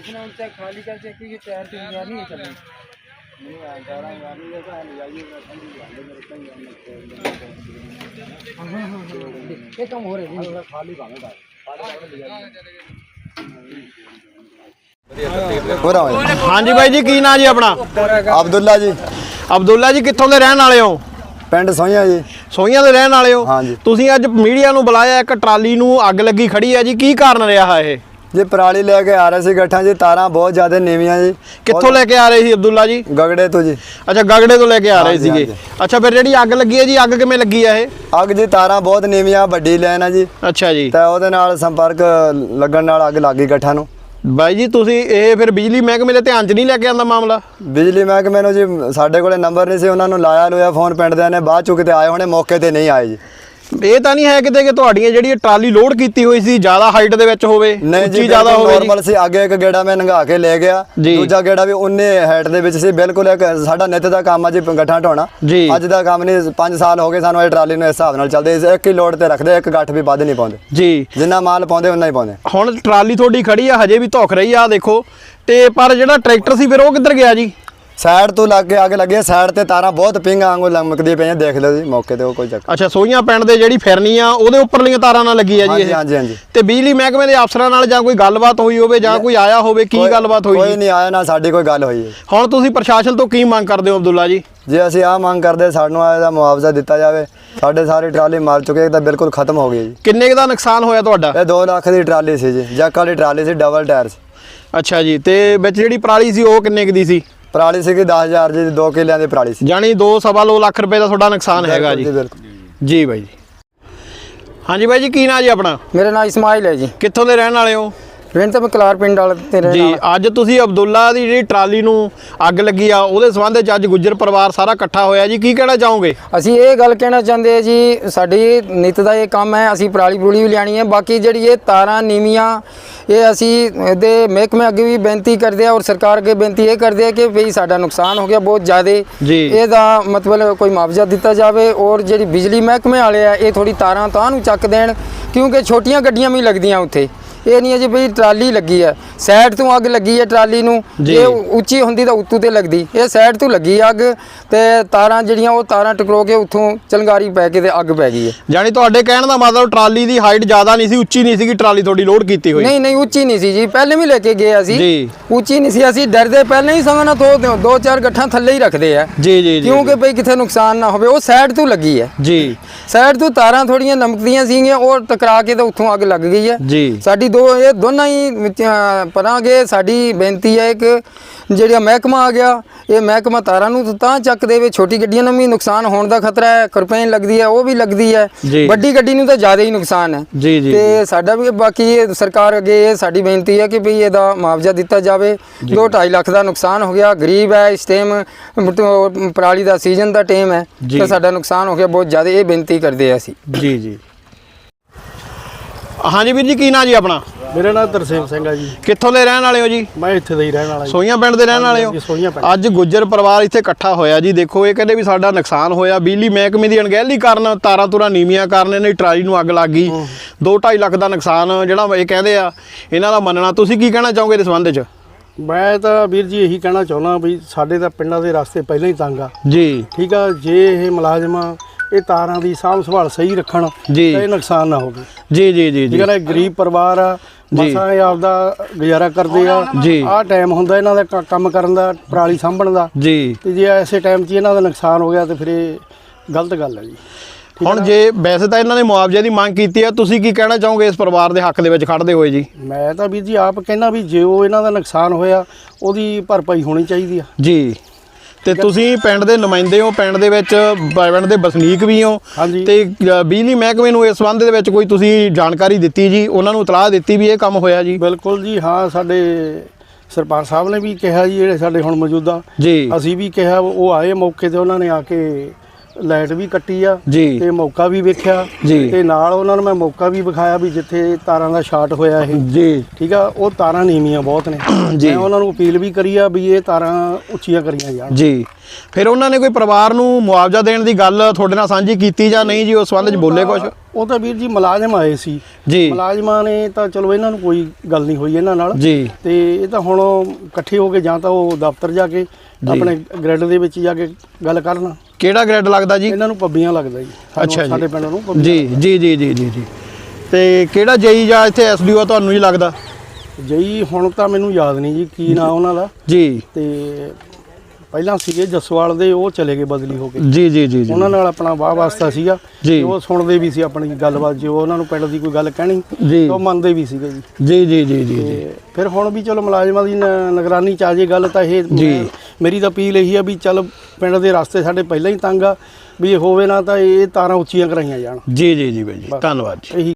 इसने उनसे खाली कर चेक की टायर तीन यार नहीं चले नहीं आ टायर यार नहीं जैसा है जाइए ये कम हो रहे हैं खाली भागे ਹੋ ਰਹਾ ਹੈ ਹਾਂਜੀ ਬਾਈ ਜੀ ਕੀ ਨਾਂ ਜੀ ਆਪਣਾ ਅਬਦੁੱਲਾ ਜੀ ਅਬਦੁੱਲਾ ਜੀ ਕਿੱਥੋਂ ਦੇ ਰਹਿਣ ਵਾਲੇ ਹੋ ਪਿੰਡ ਸੋਈਆਂ ਜੀ ਸੋਈਆਂ ਦੇ ਰਹਿਣ ਵਾਲੇ ਹੋ ਹਾਂਜੀ। ਤੁਸੀਂ ਅੱਜ ਮੀਡੀਆ ਨੂੰ ਬੁਲਾਇਆ ਇੱਕ ਟਰਾਲੀ ਨੂੰ ਅੱਗ ਲੱਗੀ ਖੜੀ ਹੈ ਜੀ ਕੀ ਕਾਰਨ ਰਿਹਾ ਇਹ ਜੀ ਪਰਾਲੀ ਲੈ ਕੇ ਆ ਰਹੇ ਸੀ ਗੱਠਾਂ ਜੀ ਤਾਰਾਂ ਬਹੁਤ ਜ਼ਿਆਦਾ ਨੀਵੀਆਂ ਜੀ। ਕਿੱਥੋਂ ਲੈ ਕੇ ਆ ਰਹੇ ਸੀ ਅਬਦੁੱਲਾ ਜੀ? ਗਗੜੇ ਤੋਂ ਜੀ। ਅੱਛਾ ਗਗੜੇ ਤੋਂ ਲੈ ਕੇ ਆ ਰਹੇ ਸੀਗੇ। ਅੱਛਾ ਫਿਰ ਜਿਹੜੀ ਅੱਗ ਲੱਗੀ ਹੈ ਜੀ ਅੱਗ ਕਿਵੇਂ ਲੱਗੀ ਹੈ ਇਹ? ਅੱਗ ਜੀ ਤਾਰਾਂ ਬਹੁਤ ਨੀਵੀਆਂ ਵੱਡੀ ਲਾਈਨ ਆ ਜੀ। ਅੱਛਾ ਜੀ। ਤੇ ਉਹਦੇ ਨਾਲ ਸੰਪਰਕ ਲੱਗਣ ਨਾਲ ਅੱਗ ਲੱਗ ਗੱਠਾਂ ਨੂੰ। ਬਾਈ ਜੀ ਤੁਸੀਂ ਇਹ ਫਿਰ ਬਿਜਲੀ ਮਹਿਕਮੇ ਦੇ ਧਿਆਨ 'ਚ ਨਹੀਂ ਲੈ ਕੇ ਆਂਦਾ ਮਾਮਲਾ? ਬਿਜਲੀ ਮਹਿਕਮੇ ਨੂੰ ਜੀ ਸਾਡੇ ਕੋਲੇ ਨੰਬਰ ਨਹੀਂ ਸੀ ਉਹਨਾਂ ਨੂੰ ਲਾਇਆ ਲੋਇਆ ਫੋਨ ਪਿੰਡ ਦਿਆਂ ਨੇ ਬਾਅਦ ਚੁੱਕ ਤੇ ਆਏ ਹੋਣੇ ਮੌਕੇ ਤੇ ਨਹੀਂ ਆਏ ਜੀ। ਇਹ ਤਾਂ ਨਹੀਂ ਹੈ ਕਿਤੇ ਕਿ ਤੁਹਾਡੀਆਂ ਜਿਹੜੀ ਟਰਾਲੀ ਲੋਡ ਕੀਤੀ ਹੋਈ ਸੀ ਜ਼ਿਆਦਾ ਹਾਈਟ ਦੇ ਵਿੱਚ ਹੋਵੇ ਉੱਚੀ ਜ਼ਿਆਦਾ ਹੋਵੇ ਨਾਰਮਲ ਸੀ ਅੱਗੇ ਇੱਕ ਗੇੜਾ ਮੈਂ ਨੰਗਾ ਕੇ ਲੈ ਗਿਆ। ਦੂਜਾ ਗੇੜਾ ਵੀ ਉਹਨੇ ਹੈਟ ਦੇ ਵਿੱਚ ਸੀ ਬਿਲਕੁਲ ਇੱਕ ਸਾਡਾ ਨਿੱਤ ਦਾ ਕੰਮ ਆ ਜੀ ਗੱਠਾਂ ਢੋਣਾ। ਅੱਜ ਦਾ ਕੰਮ ਨਹੀਂ 5 ਸਾਲ ਹੋ ਗਏ ਸਾਨੂੰ ਇਹ ਟਰਾਲੀ ਨੂੰ ਇਸ ਹਿਸਾਬ ਨਾਲ ਚੱਲਦੇ ਇੱਕ ਹੀ ਲੋਡ ਤੇ ਰੱਖਦੇ ਇੱਕ ਗੱਠ ਵੀ ਵੱਧ ਨਹੀਂ ਪਾਉਂਦੇ। ਜੀ। ਜਿੰਨਾ ਮਾਲ ਪਾਉਂਦੇ ਉਹਨਾਂ ਹੀ ਪਾਉਂਦੇ। ਹੁਣ ਟਰਾਲੀ ਤੁਹਾਡੀ ਖੜੀ ਆ ਹਜੇ ਵੀ ਧੁੱਖ ਰਹੀ ਆ ਦੇਖੋ। ਤੇ ਪਰ ਜਿਹੜਾ ਟਰੈਕਟਰ ਸੀ ਫਿਰ ਉਹ ਕਿੱਧਰ ਗਿਆ ਜੀ? ਸਾਈਡ ਤੋਂ ਲੱਗ ਕੇ ਅੱਗ ਲੱਗੇ ਸਾਈਡ ਤੇ ਤਾਰਾਂ ਬਹੁਤ ਪਿੰਗ ਵਾਂਗੂ ਲਮਕਦੀਆਂ ਪਈਆਂ ਦੇਖ ਲਓ ਜੀ ਮੌਕੇ ਤੇ ਉਹ ਕੋਈ ਚੱਕਰ ਅੱਛਾ ਸੋਈਆਂ ਪਿੰਡ ਦੇ ਜਿਹੜੀ ਫਿਰਨੀ ਆ ਉਹਦੇ ਉੱਪਰਲੀਆਂ ਤਾਰਾਂ ਨਾਲ ਲੱਗੀ ਆ ਜੀ ਹਾਂਜੀ ਇਹ? ਹਾਂਜੀ ਹਾਂਜੀ ਤੇ ਬਿਜਲੀ ਮਹਿਕਮੇ ਦੇ ਅਫਸਰਾਂ ਨਾਲ ਜਾਂ ਕੋਈ ਗੱਲਬਾਤ ਹੋਈ ਹੋਵੇ ਜਾਂ ਕੋਈ ਆਇਆ ਹੋਵੇ ਕੀ ਗੱਲਬਾਤ ਹੋਈ ਕੋਈ ਨਹੀਂ ਆਇਆ ਨਾ ਸਾਡੀ ਕੋਈ ਗੱਲ ਹੋਈ ਹੈ। ਹੁਣ ਤੁਸੀਂ ਪ੍ਰਸ਼ਾਸਨ ਤੋਂ ਕੀ ਮੰਗ ਕਰਦੇ ਹੋ ਅਬਦੁੱਲਾ ਜੀ? ਜੇ ਅਸੀਂ ਆ ਮੰਗ ਕਰਦੇ ਸਾਨੂੰ ਇਹਦਾ ਮੁਆਵਜ਼ਾ ਦਿੱਤਾ ਜਾਵੇ ਸਾਡੇ ਸਾਰੀ ਟਰਾਲੀ ਮਾਰ ਚੁੱਕੇ ਤਾਂ ਬਿਲਕੁਲ ਖਤਮ ਹੋ ਗਈ ਜੀ। ਕਿੰਨੇ ਕੁ ਦਾ ਨੁਕਸਾਨ ਹੋਇਆ ਤੁਹਾਡਾ? ਇਹ 2 ਲੱਖ ਦੀ ਟਰਾਲੀ ਸੀ ਜੀ ਜੱਕ ਵਾਲੀ ਟਰਾਲੀ ਸੀ ਡਬਲ ਟਾਇਰ ਸੀ। ਅੱਛਾ ਜੀ ਤੇ ਵਿੱਚ ਜਿਹੜੀ ਪਰਾਲੀ ਸੀ ਉਹ ਕਿੰਨੇ ਕੁ ਦੀ ਸੀ? ਪਰਾਲੀ ਸੀਗੀ 10000 ਜੀ 2 ਕਿਲਿਆਂ ਦੇ ਪਰਾਲੀ ਸੀ। ਜਾਨੀ 2 ਸਵਾ ਲੋ ਲੱਖ ਰੁਪਏ ਦਾ ਤੁਹਾਡਾ ਨੁਕਸਾਨ ਹੈਗਾ ਜੀ ਜੀ। ਬਾਈ ਜੀ। ਹਾਂਜੀ ਬਾਈ ਜੀ ਕੀ ਨਾਂ ਜੀ ਆਪਣਾ? ਮੇਰਾ ਨਾਮ ਇਸਮਾਈਲ ਹੈ ਜੀ। ਕਿੱਥੋਂ ਦੇ ਰਹਿਣ ਵਾਲੇ ਹੋ? ਪਿੰਡ ਤਾਂ ਮੈਂ ਕਲਾਰ ਪਿੰਡ ਵਾਲੇ ਤੇ ਰਹਿਣ ਜੀ ਅੱਜ ਤੁਸੀਂ ਅਬਦੁੱਲਾ ਦੀ ਜਿਹੜੀ ਟਰਾਲੀ ਨੂੰ ਅੱਗ ਲੱਗੀ ਆ ਉਹਦੇ ਸੰਬੰਧ ਵਿੱਚ ਅੱਜ ਗੁੱਜਰ ਪਰਿਵਾਰ ਸਾਰਾ ਇਕੱਠਾ ਹੋਇਆ ਜੀ। ਕੀ ਕਹਿਣਾ ਚਾਹੋਗੇ? ਅਸੀਂ ਇਹ ਗੱਲ ਕਹਿਣਾ ਚਾਹੁੰਦੇ ਹਾਂ ਜੀ ਸਾਡੀ ਨਿੱਤ ਦਾ ਇਹ ਕੰਮ ਹੈ ਅਸੀਂ ਪਰਾਲੀ ਪਰੂਲੀ ਵੀ ਲਿਆਣੀ ਹੈ ਬਾਕੀ ਜਿਹੜੀ ਇਹ ਤਾਰਾਂ ਨੀਵੀਆਂ ਇਹ ਅਸੀਂ ਇਹਦੇ ਮਹਿਕਮੇ ਅੱਗੇ ਵੀ ਬੇਨਤੀ ਕਰਦੇ ਆ ਔਰ ਸਰਕਾਰ ਅੱਗੇ ਬੇਨਤੀ ਇਹ ਕਰਦੇ ਆ ਕਿ ਭਈ ਸਾਡਾ ਨੁਕਸਾਨ ਹੋ ਗਿਆ ਬਹੁਤ ਜ਼ਿਆਦਾ। ਇਹਦਾ ਮਤਲਬ ਕੋਈ ਮੁਆਵਜ਼ਾ ਦਿੱਤਾ ਜਾਵੇ ਔਰ ਜਿਹੜੀ ਬਿਜਲੀ ਮਹਿਕਮੇ ਵਾਲੇ ਆ ਇਹ ਥੋੜੀ ਤਾਰਾਂ ਤਾਂ ਨੂੰ ਚੱਕ ਦੇਣ ਕਿਉਂਕਿ ਛੋਟੀਆਂ ਗੱਡੀਆਂ ਵੀ ਲੱਗਦੀਆਂ ਉੱਥੇ। ਇਹ ਨਹੀਂ ਹੈ ਜੀ ਭਈ ਟਰਾਲੀ ਲੱਗੀ ਹੈ। ਸਾਈਡ ਤੋਂ ਅੱਗ ਲੱਗੀ ਹੈ ਟਰਾਲੀ ਨੂੰ। ਜੀ। ਇਹ ਉੱਚੀ ਹੁੰਦੀ ਤਾਂ ਉੱਤੋਂ ਤੇ ਲੱਗਦੀ। ਇਹ ਸਾਈਡ ਤੋਂ ਲੱਗੀ ਅੱਗ ਤੇ ਤਾਰਾਂ ਜਿਹੜੀਆਂ ਉਹ ਤਾਰਾਂ ਟਕਰੋ ਕੇ ਉੱਥੋਂ ਚਲੰਗਾਰੀ ਪੈ ਕੇ ਤੇ ਅੱਗ ਪੈ ਗਈ ਹੈ। ਜਾਣੀ ਤੁਹਾਡੇ ਕਹਿਣ ਦਾ ਮਤਲਬ ਟਰਾਲੀ ਦੀ ਹਾਈਟ ਜ਼ਿਆਦਾ ਨਹੀਂ ਸੀ ਉੱਚੀ ਨਹੀਂ ਸੀਗੀ ਟਰਾਲੀ ਤੁਹਾਡੀ ਲੋਡ ਕੀਤੀ ਹੋਈ। ਨਹੀਂ ਨਹੀਂ ਉੱਚੀ ਨਹੀਂ ਸੀ ਜੀ। ਪਹਿਲੇ ਵੀ ਲੈ ਕੇ ਗਏ ਅਸੀਂ। ਜੀ। ਉੱਚੀ ਨਹੀਂ ਸੀ। ਅਸੀਂ ਡਰਦੇ ਪਹਿਲੇ ਹੀ ਸੰਗਣਾ ਦੋ ਦੋ ਚਾਰ ਗੱਠਾਂ ਥੱਲੇ ਹੀ ਰੱਖਦੇ ਆ। ਜੀ ਜੀ ਜੀ ਕਿਉਂਕਿ ਭਈ ਕਿਥੇ ਨੁਕਸਾਨ ਨਾ ਹੋਵੇ। ਉਹ ਸਾਈਡ ਤੋਂ ਲੱਗੀ ਹੈ। ਜੀ। ਸਾਈਡ ਤੋਂ ਤਾਰਾਂ ਥੋੜੀਆਂ ਲਮਕਦੀਆਂ ਸੀਗੀਆਂ ਉਹ ਟਕਰਾ ਕੇ ਤੇ ਉੱਥੋਂ ਅੱਗ ਲੱਗ ਗਈ ਹੈ। ਜੀ। ਸਾਡੀ ਦੋ ਇਹ ਦੋਨਾਂ ਹੀ ਪਰਾਂਗੇ। ਸਾਡੀ ਬੇਨਤੀ ਹੈ ਕਿ ਜਿਹੜਾ ਮਹਿਕਮਾ ਆ ਗਿਆ ਇਹ ਮਹਿਕਮਾ ਤਾਰਾਂ ਨੂੰ ਤਾਂ ਚੱਕ ਦੇਵੇ। ਛੋਟੀ ਗੱਡੀਆਂ ਨੂੰ ਵੀ ਨੁਕਸਾਨ ਹੋਣ ਦਾ ਖਤਰਾ ਹੈ ਕਰਪੇਨ ਲੱਗਦੀ ਹੈ ਉਹ ਵੀ ਲੱਗਦੀ ਹੈ। ਵੱਡੀ ਗੱਡੀ ਨੂੰ ਤਾਂ ਜ਼ਿਆਦਾ ਹੀ ਨੁਕਸਾਨ ਹੈ। ਤੇ ਸਾਡਾ ਵੀ ਬਾਕੀ ਇਹ ਸਰਕਾਰ ਅੱਗੇ ਇਹ ਸਾਡੀ ਬੇਨਤੀ ਹੈ ਕਿ ਵੀ ਇਹਦਾ ਮੁਆਵਜ਼ਾ ਦਿੱਤਾ ਜਾਵੇ। 2.5 ਲੱਖ ਦਾ ਨੁਕਸਾਨ ਹੋ ਗਿਆ। ਗਰੀਬ ਹੈ ਇਸ ਟਾਈਮ ਪਰਾਲੀ ਦਾ ਸੀਜ਼ਨ ਦਾ ਟਾਈਮ ਹੈ। ਤਾਂ ਸਾਡਾ ਨੁਕਸਾਨ ਹੋ ਗਿਆ। ਬਹੁਤ ਜ਼ਿਆਦਾ ਇਹ ਬੇਨਤੀ ਕਰਦੇ ਆ ਅਸੀਂ। ਜੀ ਜੀ। ਹਾਂਜੀ ਵੀਰ ਜੀ ਕੀ ਨਾਂ ਜੀ ਆਪਣਾ? ਮੇਰਾ ਨਾਮ ਤਰਸੇਮ ਸਿੰਘ ਆ ਜੀ। ਕਿੱਥੋਂ ਦੇ ਰਹਿਣ ਵਾਲੇ ਹੋ ਜੀ? ਮੈਂ ਇੱਥੇ ਦਾ ਹੀ ਰਹਿਣ ਵਾਲਾ ਜੀ। ਸੋਈਆਂ ਪਿੰਡ ਦੇ ਰਹਿਣ ਵਾਲੇ ਹੋ? ਪਿੰਡ। ਅੱਜ ਗੁੱਜਰ ਪਰਿਵਾਰ ਇੱਥੇ ਇਕੱਠਾ ਹੋਇਆ ਜੀ। ਦੇਖੋ ਇਹ ਕਹਿੰਦੇ ਵੀ ਸਾਡਾ ਨੁਕਸਾਨ ਹੋਇਆ। ਬਿਜਲੀ ਮਹਿਕਮੇ ਦੀ ਅਣਗਹਿਲੀ ਕਾਰਨ ਤਾਰਾਂ ਤੁਰਾਂ ਨੀਵੀਆਂ ਕਾਰਨ ਇਹਨਾਂ ਦੀ ਟਰਾਲੀ ਨੂੰ ਅੱਗ ਲੱਗ ਗਈ। 2.5 ਲੱਖ ਦਾ ਨੁਕਸਾਨ ਜਿਹੜਾ ਇਹ ਕਹਿੰਦੇ ਆ ਇਹਨਾਂ ਦਾ ਮੰਨਣਾ। ਤੁਸੀਂ ਕੀ ਕਹਿਣਾ ਚਾਹੋਗੇ ਇਸ ਸੰਬੰਧ 'ਚ? ਮੈਂ ਤਾਂ ਵੀਰ ਜੀ ਇਹੀ ਕਹਿਣਾ ਚਾਹੁੰਦਾ ਵੀ ਸਾਡੇ ਤਾਂ ਪਿੰਡਾਂ ਦੇ ਰਸਤੇ ਪਹਿਲਾਂ ਹੀ ਤੰਗ ਆ। ਜੀ। ਠੀਕ ਆ ਜੇ ਇਹ ਮੁਲਾਜ਼ਮ ਇਹ ਤਾਰਾਂ ਦੀ ਸਾਂਭ ਸੰਭਾਲ ਸਹੀ ਰੱਖਣ ਜੀ। ਤਾਂ ਇਹ ਨੁਕਸਾਨ ਨਾ ਹੋਵੇ। ਜੀ ਜੀ ਜੀ ਜੀ। ਇਹ ਗਰੀਬ ਪਰਿਵਾਰ ਆ। ਮਸਾਂ ਇਹ ਆਪਦਾ ਗੁਜ਼ਾਰਾ ਕਰਦੇ ਆ। ਜੀ। ਆਹ ਟਾਈਮ ਹੁੰਦਾ ਇਹਨਾਂ ਦਾ ਕ- ਕੰਮ ਕਰਨ ਦਾ ਪਰਾਲੀ ਸਾਂਭਣ ਦਾ। ਜੀ। ਤੇ ਜੇ ਐਸੇ ਟਾਈਮ 'ਚ ਇਹਨਾਂ ਦਾ ਨੁਕਸਾਨ ਹੋ ਗਿਆ ਤੇ ਫਿਰ ਇਹ ਗਲਤ ਗੱਲ ਹੈ ਜੀ। ਹੁਣ ਜੇ ਵੈਸੇ ਤਾਂ ਇਹਨਾਂ ਨੇ ਮੁਆਵਜ਼ੇ ਦੀ ਮੰਗ ਕੀਤੀ ਹੈ ਤੁਸੀਂ ਕੀ ਕਹਿਣਾ ਚਾਹੋਗੇ ਇਸ ਪਰਿਵਾਰ ਦੇ ਹੱਕ ਦੇ ਵਿੱਚ ਖੜਦੇ ਹੋਏ ਜੀ? ਮੈਂ ਤਾਂ ਵੀਰ ਜੀ ਆਪ ਕਹਿੰਦਾ ਵੀ ਜੇ ਉਹ ਇਹਨਾਂ ਦਾ ਨੁਕਸਾਨ ਹੋਇਆ ਉਹਦੀ ਭਰਪਾਈ ਹੋਣੀ ਚਾਹੀਦੀ ਆ। ਜੀ। ਤੇ ਤੁਸੀਂ ਪਿੰਡ ਦੇ ਨੁਮਾਇੰਦੇ ਹੋ ਪਿੰਡ ਦੇ ਵਿੱਚ ਪਿੰਡ ਦੇ ਵਸਨੀਕ ਵੀ ਹੋ। ਤੇ ਬਿਜਲੀ ਮਹਿਕਮੇ ਨੂੰ ਇਸ ਸੰਬੰਧ ਦੇ ਵਿੱਚ ਕੋਈ ਤੁਸੀਂ ਜਾਣਕਾਰੀ ਦਿੱਤੀ ਜੀ? ਉਹਨਾਂ ਨੂੰ ਇਤਲਾਹ ਦਿੱਤੀ ਵੀ ਇਹ ਕੰਮ ਹੋਇਆ ਜੀ? ਬਿਲਕੁਲ ਜੀ ਹਾਂ ਸਾਡੇ ਸਰਪੰਚ ਸਾਹਿਬ ਨੇ ਵੀ ਕਿਹਾ ਜੀ ਜਿਹੜੇ ਸਾਡੇ ਹੁਣ ਮੌਜੂਦਾ। ਅਸੀਂ ਵੀ ਕਿਹਾ ਉਹ ਆਏ ਮੌਕੇ ਤੇ ਉਹਨਾਂ ਨੇ ਆ ਕੇ ਲਾਈਟ ਵੀ ਕੱਟੀ ਆ ਜੀ। ਤੇ ਮੌਕਾ ਵੀ ਵੇਖਿਆ ਜੀ। ਤੇ ਨਾਲ ਉਹਨਾਂ ਨੂੰ ਮੈਂ ਮੌਕਾ ਵੀ ਵਿਖਾਇਆ ਵੀ ਜਿੱਥੇ ਤਾਰਾਂ ਦਾ ਸ਼ਾਰਟ ਹੋਇਆ ਇਹ। ਜੀ। ਠੀਕ ਆ? ਉਹ ਤਾਰਾਂ ਨੀਵੀਆਂ ਬਹੁਤ ਨੇ। ਜੀ। ਮੈਂ ਉਹਨਾਂ ਨੂੰ ਅਪੀਲ ਵੀ ਕਰੀ ਆ ਵੀ ਇਹ ਤਾਰਾਂ ਉੱਚੀਆਂ ਕਰੀਆਂ ਜਾਣ। ਜੀ। ਫਿਰ ਉਹਨਾਂ ਨੇ ਕੋਈ ਪਰਿਵਾਰ ਨੂੰ ਮੁਆਵਜ਼ਾ ਦੇਣ ਦੀ ਗੱਲ ਤੁਹਾਡੇ ਨਾਲ ਸਾਂਝੀ ਕੀਤੀ ਜਾਂ ਨਹੀਂ ਜੀ ਉਸ ਸੰਬੰਧ 'ਚ ਬੋਲੇ ਕੁਝ ਉਹ ਤਾਂ ਵੀਰ ਜੀ ਮੁਲਾਜ਼ਮ ਆਏ ਸੀ। ਜੀ। ਮੁਲਾਜ਼ਮਾਂ ਨੇ ਤਾਂ ਚਲੋ ਇਹਨਾਂ ਨੂੰ ਕੋਈ ਗੱਲ ਨਹੀਂ ਹੋਈ ਇਹਨਾਂ ਨਾਲ। ਜੀ। ਤੇ ਇਹ ਤਾਂ ਹੁਣ ਇਕੱਠੇ ਹੋ ਕੇ ਜਾਂ ਤਾਂ ਉਹ ਦਫ਼ਤਰ ਜਾ ਕੇ ਆਪਣੇ ਗ੍ਰਿਡ ਦੇ ਵਿੱਚ ਜਾ ਕੇ ਗੱਲ ਕਰਨ। ਕਿਹੜਾ ਗ੍ਰੈਡ ਲੱਗਦਾ ਜੀ? ਇਹਨਾਂ ਨੂੰ ਪੱਬੀਆਂ ਲੱਗਦਾ ਜੀ। ਅੱਛਾ ਜੀ। ਸਾਡੇ ਪਿੰਡ ਨੂੰ ਪੱਬੀਆਂ ਜੀ ਜੀ ਜੀ ਜੀ ਜੀ ਜੀ। ਤੇ ਕਿਹੜਾ ਜਈ ਜਾਂ ਇੱਥੇ ਐਸਡੀਓ ਤੁਹਾਨੂੰ ਜੀ ਲੱਗਦਾ? ਜਈ ਹੁਣ ਤਾਂ ਮੈਨੂੰ ਯਾਦ ਨਹੀਂ ਜੀ ਕੀ ਨਾਂ ਉਹਨਾਂ ਦਾ। ਜੀ। ਤੇ ਪਹਿਲਾਂ ਸੀਗੇ ਜਸਵਾਲ ਦੇ ਉਹ ਚਲੇ ਗਏ ਬਦਲੀ ਹੋ ਕੇ। ਜੀ ਜੀ ਜੀ ਜੀ। ਉਹਨਾਂ ਨਾਲ ਆਪਣਾ ਵਾਹ ਵਾਸਤਾ ਸੀਗਾ। ਉਹ ਸੁਣਦੇ ਵੀ ਸੀ ਆਪਣੀ ਗੱਲਬਾਤ ਜੇ ਉਹਨਾਂ ਨੂੰ ਪਿੰਡ ਦੀ ਕੋਈ ਗੱਲ ਕਹਿਣੀ ਤੇ ਉਹ ਮੰਨਦੇ ਵੀ ਸੀਗੇ ਜੀ। ਜੀ ਜੀ ਜੀ ਫਿਰ ਹੁਣ ਵੀ ਚਲੋ ਮੁਲਾਜ਼ਮਾਂ ਦੀ ਨਿਗਰਾਨੀ ਚ ਆ ਜੇ ਗੱਲ ਤਾਂ ਇਹ ਜੀ। ਮੇਰੀ ਤਾਂ ਅਪੀਲ ਇਹੀ ਆ ਵੀ ਚੱਲ ਪਿੰਡ ਦੇ ਰਸਤੇ ਸਾਡੇ ਪਹਿਲਾਂ ਹੀ ਤੰਗ ਆ ਵੀ ਇਹ ਹੋਵੇ ਨਾ ਤਾਂ ਇਹ ਤਾਰਾਂ ਉੱਚੀਆਂ ਕਰਾਈਆਂ ਜਾਣ। ਜੀ ਜੀ ਜੀ ਬਾਈ ਜੀ ਧੰਨਵਾਦ ਜੀ। ਇਹੀ